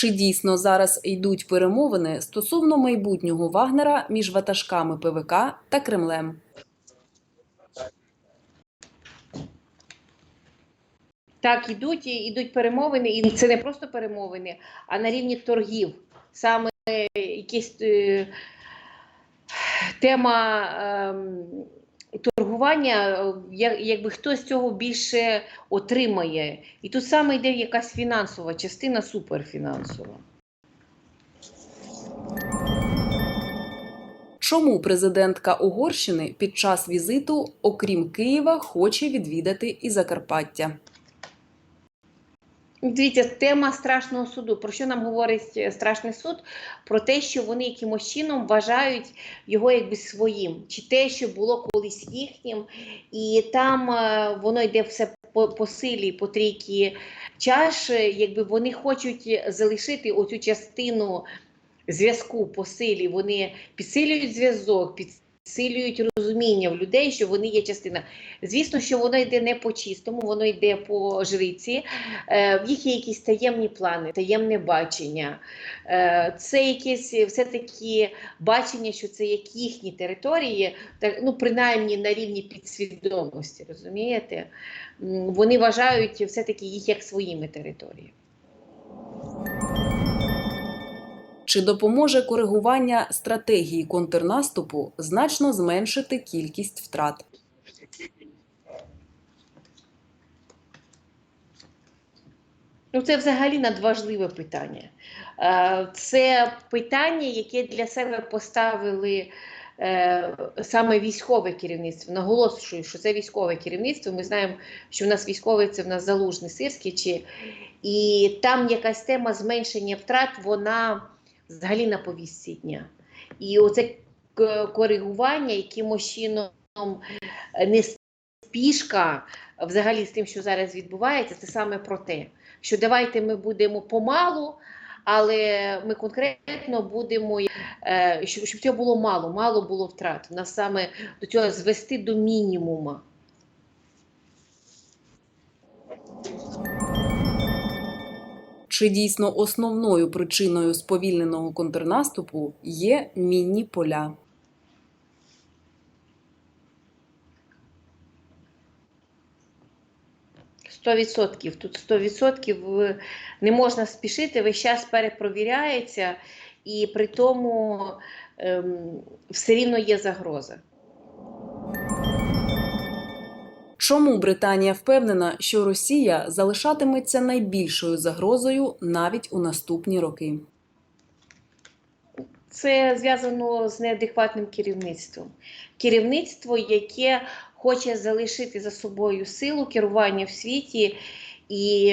Чи дійсно зараз йдуть перемовини стосовно майбутнього Вагнера між ватажками ПВК та Кремлем? Так, ідуть, і- ідуть перемовини, і це не просто перемовини, а на рівні торгів. Саме якась е, тема ем, торгування, е, якби хтось цього більше отримає. І тут саме йде якась фінансова частина, суперфінансова. Чому президентка Угорщини під час візиту, окрім Києва, хоче відвідати і Закарпаття? Дивіться, тема страшного суду. Про що нам говорить е, страшний суд? Про те, що вони якимось чином вважають його якби своїм, чи те, що було колись їхнім, і там е, воно йде все по, по силі, по трійки чаш, е, якби вони хочуть залишити оцю частину зв'язку по силі. Вони підсилюють зв'язок, підсилюють розуміння в людей, що вони є частина. Звісно, що воно йде не по чистому, воно йде по жриці. Е, В їх є якісь таємні плани, таємне бачення. Е, Це якесь все-таки бачення, що це як їхні території, ну, принаймні на рівні підсвідомості, розумієте? Вони вважають все-таки їх як своїми територіями. Чи допоможе коригування стратегії контрнаступу значно зменшити кількість втрат? Ну, це взагалі надважливе питання. Е, Це питання, яке для себе поставили е, саме військове керівництво. Наголошую, що це військове керівництво. Ми знаємо, що в нас військовий це в нас залужний сирський, чи і там якась тема зменшення втрат, вона взагалі на повістці дня. І оце коригування якимось чином е, не спішка взагалі з тим, що зараз відбувається, це саме про те що давайте ми будемо помалу, але ми конкретно будемо, е, щоб, цього було мало, мало було втрат. Нас саме до цього звести до мінімума. Чи дійсно основною причиною сповільненого контрнаступу є мінні поля? Сто відсотків. Тут 100% е, не можна спішити, весь час перепровіряється, і при тому ем, все рівно є загроза. Чому Британія впевнена, що Росія залишатиметься найбільшою загрозою навіть у наступні роки? Це зв'язано з неадекватним керівництвом. Керівництво, яке хоче залишити за собою силу керування в світі, і,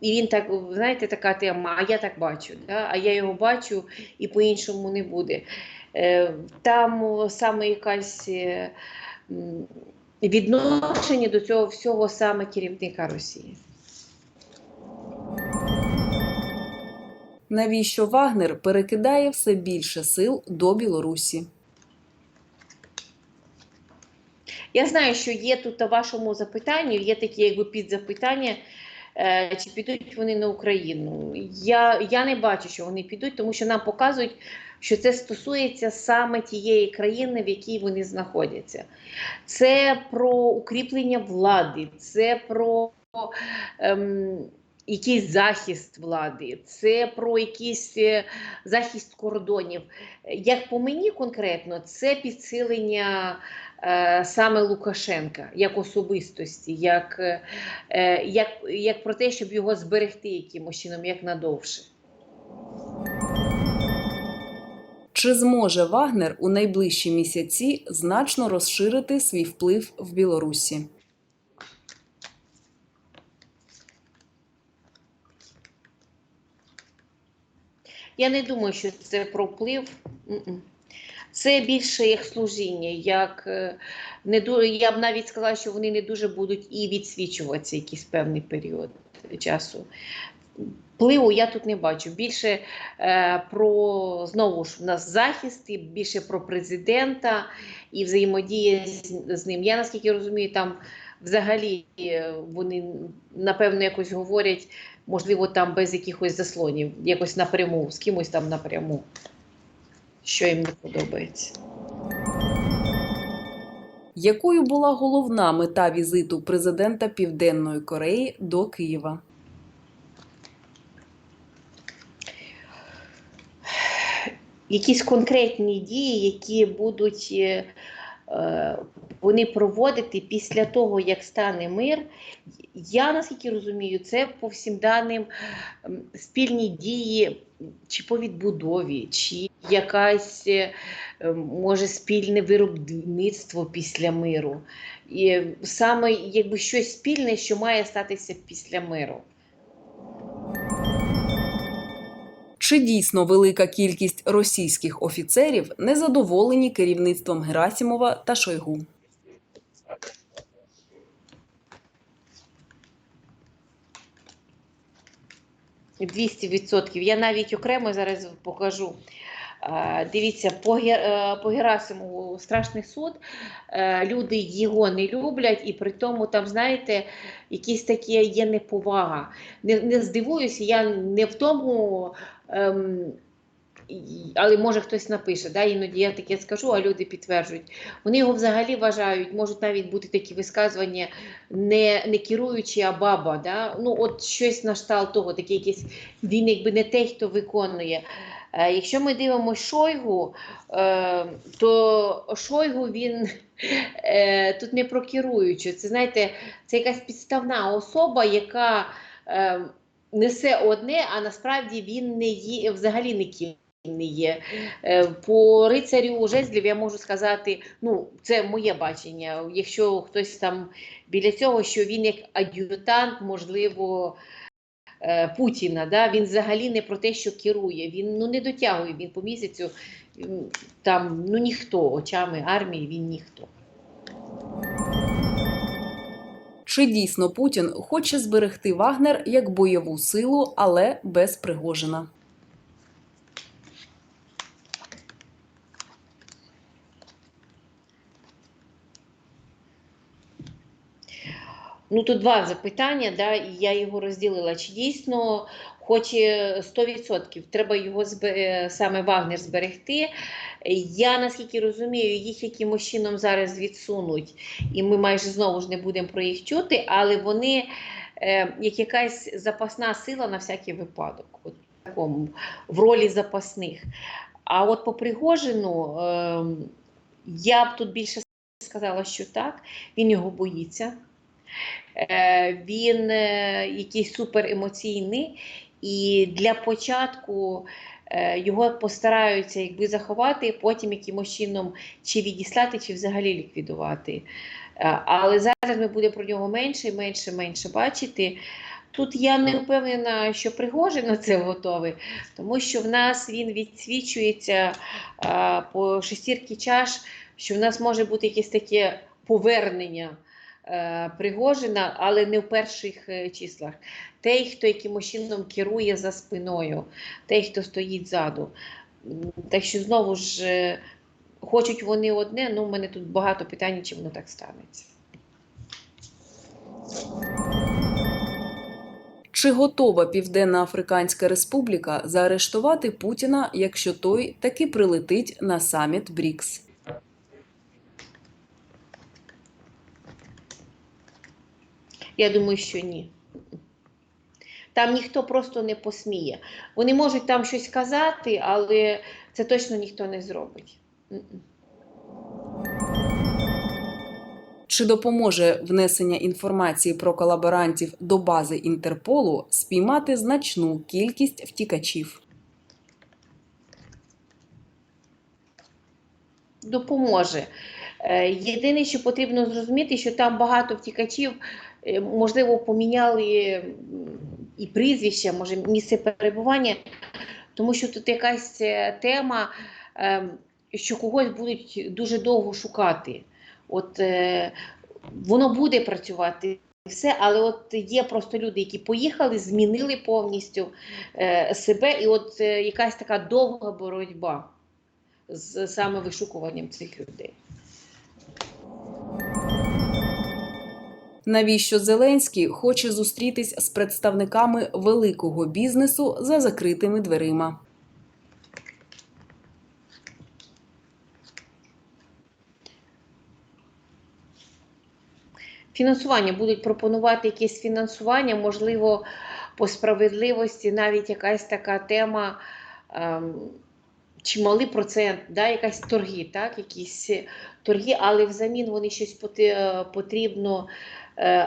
і він так, знаєте, така тема, а я так бачу, да? а я його бачу і по-іншому не буде. Е, Там саме якась м, відношення до цього всього саме керівника Росії. Навіщо Вагнер перекидає все більше сил до Білорусі? Я знаю, що є тут у вашому запитанню, є такі якби підзапитання, чи підуть вони на Україну. Я, я не бачу, що вони підуть, тому що нам показують, що це стосується саме тієї країни, в якій вони знаходяться. Це про укріплення влади, це про ем, якийсь захист влади, це про якийсь е, захист кордонів. Як по мені конкретно, це підсилення е, саме Лукашенка як особистості, як, е, як, як про те, щоб його зберегти якимось чином, як надовше. Чи зможе Вагнер у найближчі місяці значно розширити свій вплив в Білорусі? Я не думаю, що це про вплив. Це більше як служіння, як е, не ду- я б навіть сказала, що вони не дуже будуть і відсвічуватися якийсь певний період часу. впливу я тут не бачу. Більше е, про знову ж в нас захист, і більше про президента і взаємодія з, з ним. Я наскільки розумію, там взагалі е, вони напевно якось говорять, можливо, там без якихось заслонів, якось напряму, з кимось там напряму, що їм не подобається. Якою була головна мета візиту президента Південної Кореї до Києва? якісь конкретні дії, які будуть е, вони проводити після того, як стане мир. Я наскільки розумію, це по всім даним спільні дії чи по відбудові, чи якась е, може спільне виробництво після миру. І саме якби щось спільне, що має статися після миру. Чи дійсно велика кількість російських офіцерів незадоволені керівництвом Герасімова та Шойгу? – 200%. Я навіть окремо зараз покажу. Дивіться, по, е, по Герасимову страшний суд. Е, Люди його не люблять, і при тому там, знаєте, якісь такі є неповага. Не, не здивуюся, я не в тому. Ем, але може хтось напише, да, іноді я таке скажу, а люди підтверджують. Вони його взагалі вважають, можуть навіть бути такі висказування, не, не керуючи, а баба. Да? Ну, от щось на штал того, таке якесь, він якби не той, хто виконує. Е, якщо ми дивимося Шойгу, е, то Шойгу він е, тут не про керуючу. Це знаєте, це якась підставна особа, яка е, несе одне, а насправді він не є взагалі не ким не є. Е, По рицарю жезлів я можу сказати, ну, це моє бачення. Якщо хтось там біля цього, що він як ад'ютант, можливо, е, Путіна, да? він взагалі не про те, що керує. Він ну, не дотягує він по місяцю. Там ну ніхто очами армії, він ніхто. Чи дійсно Путін хоче зберегти Вагнер як бойову силу, але без Пригожина? Ну, тут два запитання, да, і я його розділила. Чи дійсно хоче 100%, треба його е, саме Вагнер зберегти. Я наскільки розумію, їх якимось чином зараз відсунуть, і ми майже знову ж не будемо про їх чути, але вони е, як якась запасна сила на всякий випадок, от такому, в ролі запасних. А от по Пригожину е, я б тут більше сказала, що так, він його боїться. Е, Він якийсь суперемоційний, і для початку е, його постараються якби заховати, потім якимось чином чи відіслати, чи взагалі ліквідувати. Е, Але зараз ми будемо про нього менше, менше, менше бачити. Тут я не впевнена, що Пригожин на це готовий, тому що в нас він відсвічується по шестірки чаш, що в нас може бути якесь таке повернення е, Пригожина, але не в перших е, числах. Той, хто якимось чином керує за спиною, той, хто стоїть ззаду. Так що знову ж е, хочуть вони одне, ну в мене тут багато питань, чи воно так станеться. Чи готова Південна Африканська Республіка заарештувати Путіна, якщо той таки прилетить на саміт БРІКС? Я думаю, що ні. Там ніхто просто не посміє. Вони можуть там щось казати, але це точно ніхто не зробить. Чи допоможе внесення інформації про колаборантів до бази Інтерполу спіймати значну кількість втікачів? Допоможе. Е, Єдине, що потрібно зрозуміти, що там багато втікачів, можливо, поміняли і прізвища, може, місце перебування, тому що тут якась е, тема, е, що когось будуть дуже довго шукати. От е, воно буде працювати. все, але от є просто люди, які поїхали, змінили повністю е, себе, і от е, якась така довга боротьба з саме вишукуванням цих людей. Навіщо Зеленський хоче зустрітись з представниками великого бізнесу за закритими дверима? Фінансування будуть пропонувати якесь фінансування, можливо, по справедливості, навіть якась така тема. Ем, чималий процент, да, якась торги, так, якісь торги, але взамін вони щось е, потрібно,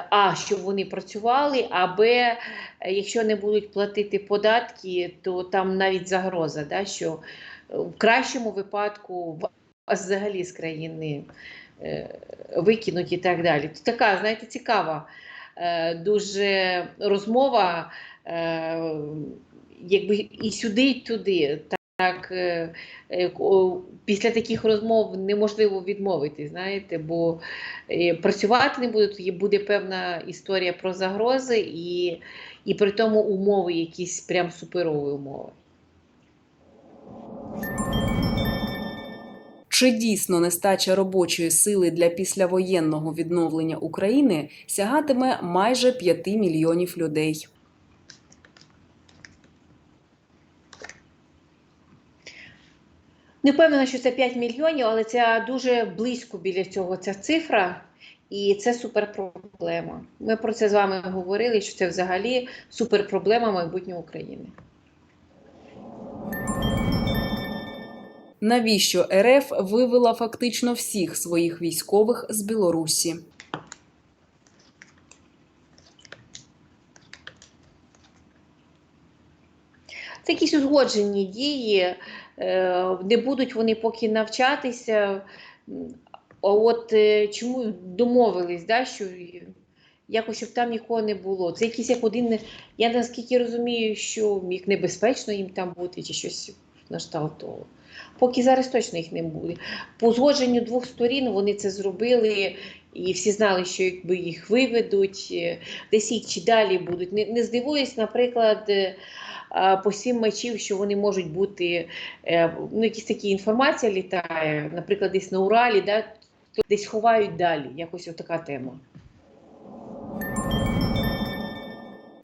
а, щоб вони працювали, а Б, е, якщо не будуть платити податки, то там навіть загроза, да, що е, в кращому випадку вас взагалі з країни е, викинуть і так далі. Це така, знаєте, цікава е, дуже розмова, е, якби і сюди, і туди. Так, е, е, після таких розмов неможливо відмовити, знаєте, бо е, працювати не будуть, буде певна історія про загрози і, і при тому умови, якісь прям суперові умови. Чи дійсно нестача робочої сили для післявоєнного відновлення України сягатиме майже 5 мільйонів людей? Не впевнена, що це 5 мільйонів, але це дуже близько біля цього ця цифра, і це суперпроблема. Ми про це з вами говорили, що це взагалі суперпроблема майбутнього України. Навіщо РФ вивела фактично всіх своїх військових з Білорусі? Це якісь узгоджені дії, е, не будуть вони поки навчатися. А от е, чому домовились, да, що якось щоб там нікого не було. Це якийсь як один, я наскільки розумію, що як небезпечно їм там бути, чи щось на кшталт того. Поки зараз точно їх не буде. По узгодженню двох сторін вони це зробили, і всі знали, що якби їх виведуть, е, десь їх чи далі будуть. Не, не здивуюсь, наприклад. е, по сім мечів, що вони можуть бути, е, ну, якісь такі інформація літає, наприклад, десь на Уралі, да, десь ховають далі. Якось така тема.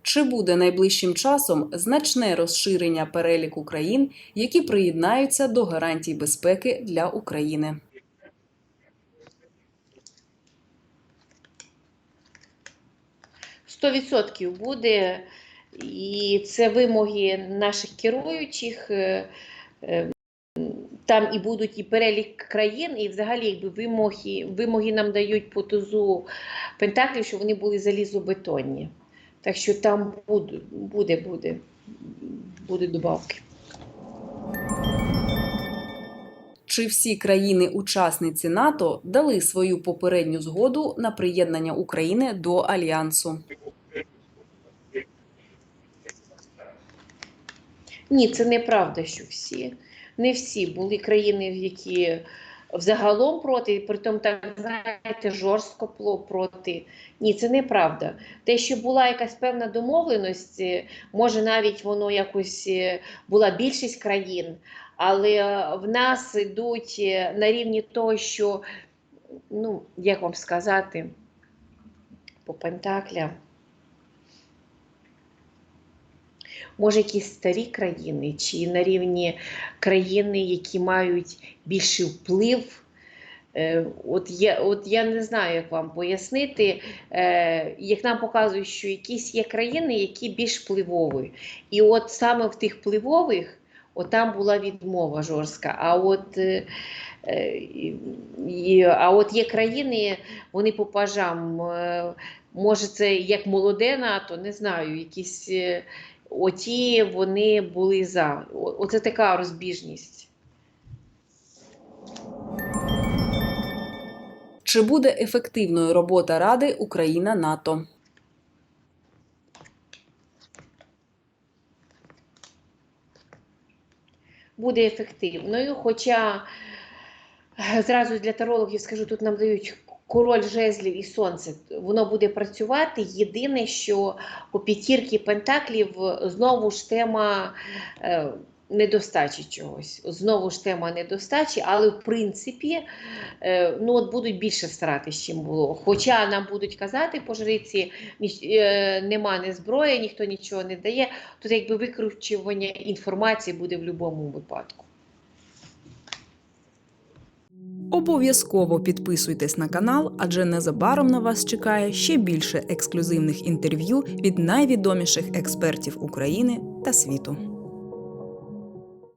Чи буде найближчим часом значне розширення переліку країн, які приєднаються до гарантій безпеки для України? Сто відсотків буде, і це вимоги наших керуючих. е, е, Там і будуть і перелік країн, і взагалі якби вимоги, вимоги нам дають по тузу Пентаклів, що вони були залізобетонні. Так що там буде, буде, буде, буде добавки. Чи всі країни-учасниці НАТО дали свою попередню згоду на приєднання України до альянсу? Ні, це неправда, що всі. Не всі були країни, які взагалом проти, притом так знаєте, жорстко проти. Ні, це неправда. Те, що була якась певна домовленість, може навіть воно якось е, була більшість країн, але е, в нас йдуть е, на рівні того, що, ну, як вам сказати, по Пентаклям. може, якісь старі країни, чи на рівні країни, які мають більший вплив. Е, От я, от я не знаю, як вам пояснити, як нам показують, що якісь є країни, які більш впливові. І от саме в тих впливових, от там була відмова жорстка. А от, е, е, а от є країни, вони по пажам, е, може, це як молоде НАТО, не знаю, якісь. е, Оті вони були за. Оце така розбіжність. Чи буде ефективною робота Ради Україна НАТО? Буде ефективною. Хоча е, зразу для тарологів скажу, тут нам дають король жезлів і сонце, воно буде працювати. Єдине, що по п'ятірки пентаклів знову ж тема. Недостачі чогось, знову ж тема недостачі, але в принципі е, ну от будуть більше втрати, чим було. Хоча нам будуть казати по жриці, е, нема не зброї, ніхто нічого не дає. Тут якби викручування інформації буде в будь-якому випадку. Обов'язково підписуйтесь на канал, адже незабаром на вас чекає ще більше ексклюзивних інтерв'ю від найвідоміших експертів України та світу.